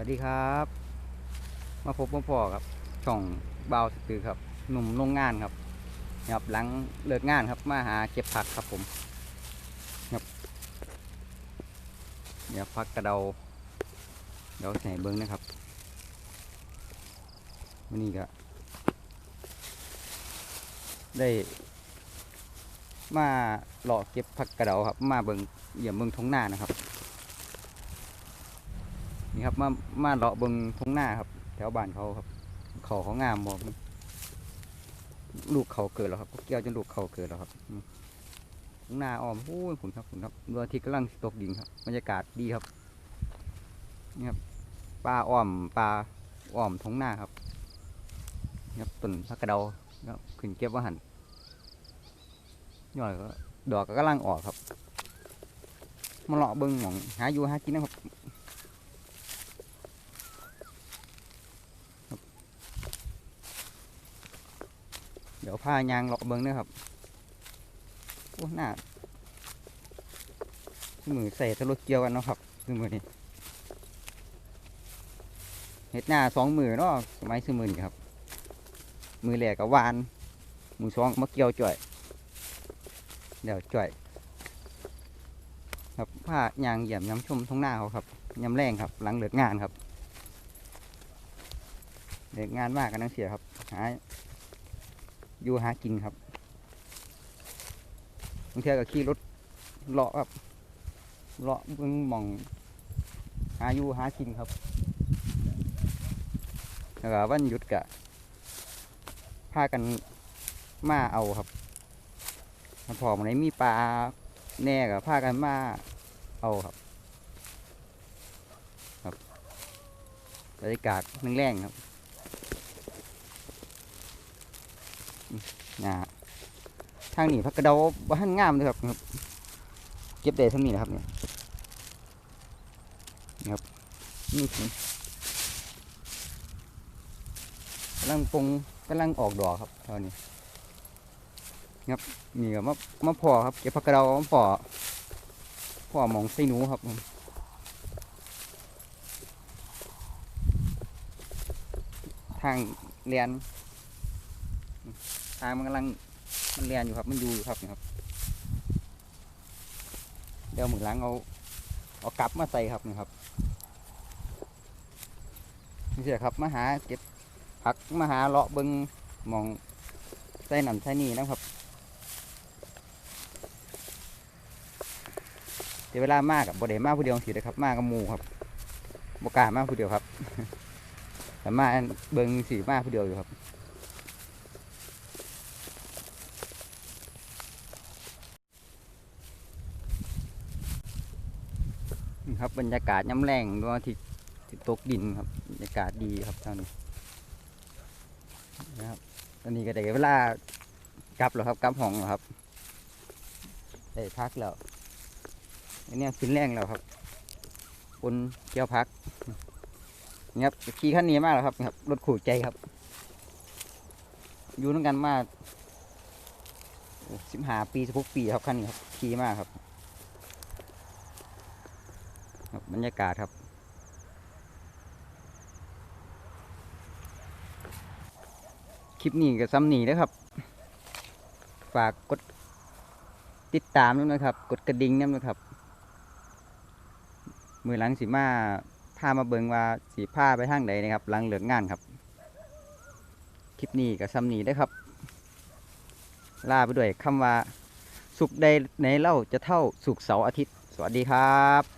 วัสดีครับ มาพบพ่อพ่อครับ ช่องเบาสตือครับ หนุ่มโรงงานครับครับหลังเลิกงานครับ มาหาเก็บผักครับผมครับเดี๋ยวพักกระเดา เดี๋ยวใส่เบิ้งนะครับวันนี้ก็ได้มาหลอกเก็บผักกระเดาครับ มาเบิ้งเยี่ยมเบิ้งท้องหน้านะครับ นี่ครับมามาเลาะเบิงทงหน้าครับ แถวบ้านเขาครับเขาเขางามบอกลูกเขาเกิดแล้วครับก็เกี่ยวจนลูกเขาเกิดแล้วครับอืมทงหน้าอ้อมโอ้ยผุนครับผุนครับดวงอาทิตย์กำลังตกดินครับบรรยากาศดีครับนี่ครับปลาอ้อมปลาอ้อมทงหน้าครับนี่ครับต้นพักกระเดาครับขึ้นเก็บว่าหันย่อยก็ดอกก็กำลังออกครับมาเลาะเบิ้งหมองหาอยู่หากินนะครับ เดี๋ยวพายางเลาะเบิ้งเด้อครับโอ้หน้ามือใส่ทะลุเกี่ยวกันเนาะครับคือมือนี้เห็ดหน้าสองมือเนาะสมัยซื้อมือนี่ครับ มือแหลกกับวาน มือสองมาเกี่ยวจ่อย เดี๋ยวจ่อย ครับผ้ายางเหยี่ยมย้ำชมท้องหน้าเขาครับย้ำแรงครับ หลังเลิกงานครับเลิกงานมากกันนังเสียครับหา อยู่หากินครับบางเทีก็ขี่รถเลาะครับเลาะเบิ่งหมอง หาอยู่หากินครับแล้วก็วันหยุดกะพากันมาเอาครับถ้าพอมันไหนมีปลาแน่ก็พากันมาเอาครับ ครับบรรยากาศแรงๆครับ นะทางนี้พักกระเดาบ้านงามเลยครับเก็บได้ทั้งนี้นะครับเนี่ยนี่ครับนี่คือกำลังปงกำลังออกดอกครับตอนนี้ครับนี่ก็มามาพอครับเก็บพักกระเดามาพอพอหมองไส้หนูครับทางเรียนางมันกำลังมันเรียนอยู่ครับมันอยู่อยู่ครับนี่ครับ เดี๋ยวมือหล้างเอาเอากลับมาใส่ครับนี่ครับนี่เสียครับมาหาเก็บผักมาหาเลาะเบิงมองใส่หนันใส่นี่นะครับเดี๋ยวเวลามากกับบไดมากผู้เดียวสิเลยครับมากกับมูครับบกามากผู้เดียวครับแต่มาเบิงสีมากผู้เดียวอยู่ครับ ครับบรรยากาศย้ำแรงดวงอาทิตย์ที่ตกดินครับบรรยากาศดีครับตอนนี้นะครับตอนนี้ก็ได้เวลากลับแล้วครับกลับห้องแล้วครับได้พักแล้วอันนี้ขึ้นแรงแล้วครับคนเกี่ยวพักนี่ครับขี่ขั้นนี้มากแล้วครับครับรถขู่ใจครับ อยู่ด้วยกันมาสิบห้าปีสิบหกปีครับขั้นนี้ครับขี่มากครับ บบรรยากาศครับ คลิปนี้ก็ซ้ำหนีนะครับ ฝากกดติดตามด้วยนะครับ กดกระดิ่งด้วยนะครับ มือหลังสีมาพามาเบิงว่าสีผ้าไปทางใดนะครับ หลังเหลืองงานครับ คลิปนี้ก็ซ้ำหนีได้ครับลาไปด้วยคำว่า สุขใดในเล่าจะเท่าสุขเสาร์อาทิตย์ สวัสดีครับ